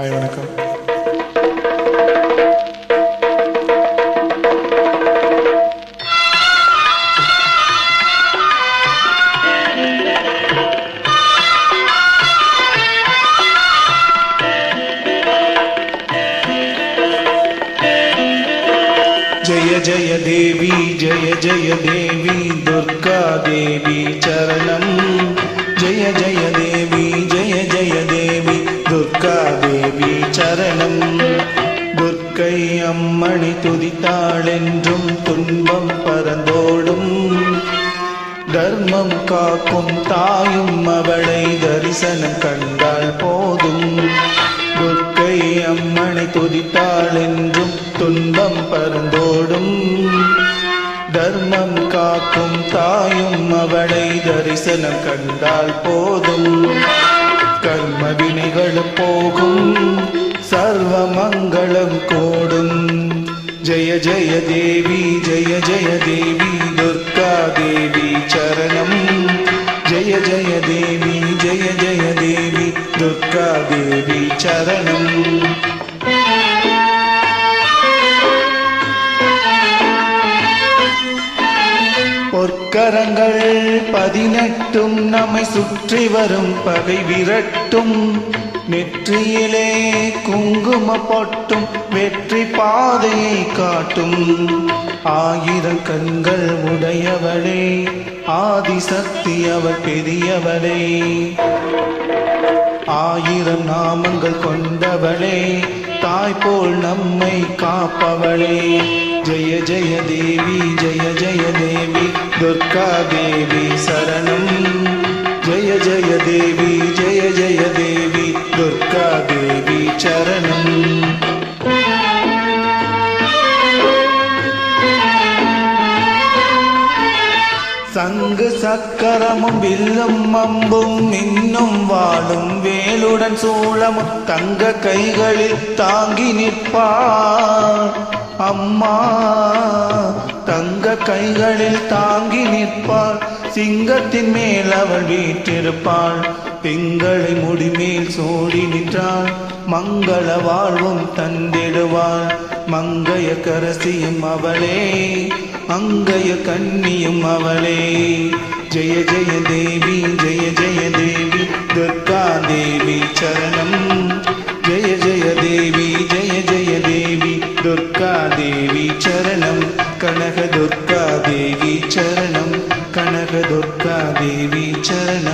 Hi வணக்கம் जय जय देवी जय जय देवी दुर्गा देवी चरणं। जय जय துர்க்கை அம்மணி துதித்தாளென்றும் துன்பம் பரந்தோடும். தர்மம் காக்கும் தாயும் அவளை தரிசனம் கண்டால் போதும். துர்க்கை அம்மனை துதித்தாளென்றும் துன்பம் பரந்தோடும். தர்மம் காக்கும் தாயும் அவளை தரிசனம் கண்டால் போதும். கர்ம வினைகள் போகும். சர்வ மங்களம் கோடும். ஜெய ஜெய தேவி ஜெய ஜெய தேவி துர்கா தேவி சரணம். ஜெய ஜெய தேவி ஜெய ஜெய தேவி துர்கா தேவி சரணம். பொற்கரங்கள் பதினெட்டும் நம்மை சுற்றி வரும் பகை விரட்டும். நெற்றியிலே குங்கும பொட்டும் வெற்றி பாதையை காட்டும். ஆயிரம் கண்கள் உடையவளே ஆதிசக்தி அவள் பெரியவளே. ஆயிரம் நாமங்கள் கொண்டவளே தாய் போல் நம்மை காப்பவளே. ஜெய ஜெய தேவி ஜெய ஜெய தேவி. துர்கா தேவி சரணம். ஜெய ஜெய தேவி ஜெய ஜெய தேவி துர்கா தேவி சரணம். சங்கு சக்கரமும் வில்லும் அம்பும் இன்னும் வாழும் வேலுடன் சூளமும் தங்க கைகளில் தாங்கி நிற்பார். அம்மா தங்க கைகளில் தாங்கி நிற்பாள். சிங்கத்தின் மேல் அவள் வீற்றிருப்பாள். பெண்களை முடிமேல் சோடி நின்றாள். மங்கள வாழ்வும் தந்திடுவாள். மங்கைய கரசியும் அவளே அங்கைய கண்ணியும் அவளே. ஜெய ஜெய தேவி ஜெய ஜெய தேவி துர்கா தேவி சரண चरणं कनकदुर्गादेवी चरणं कनकदुर्गादेवी चरणं।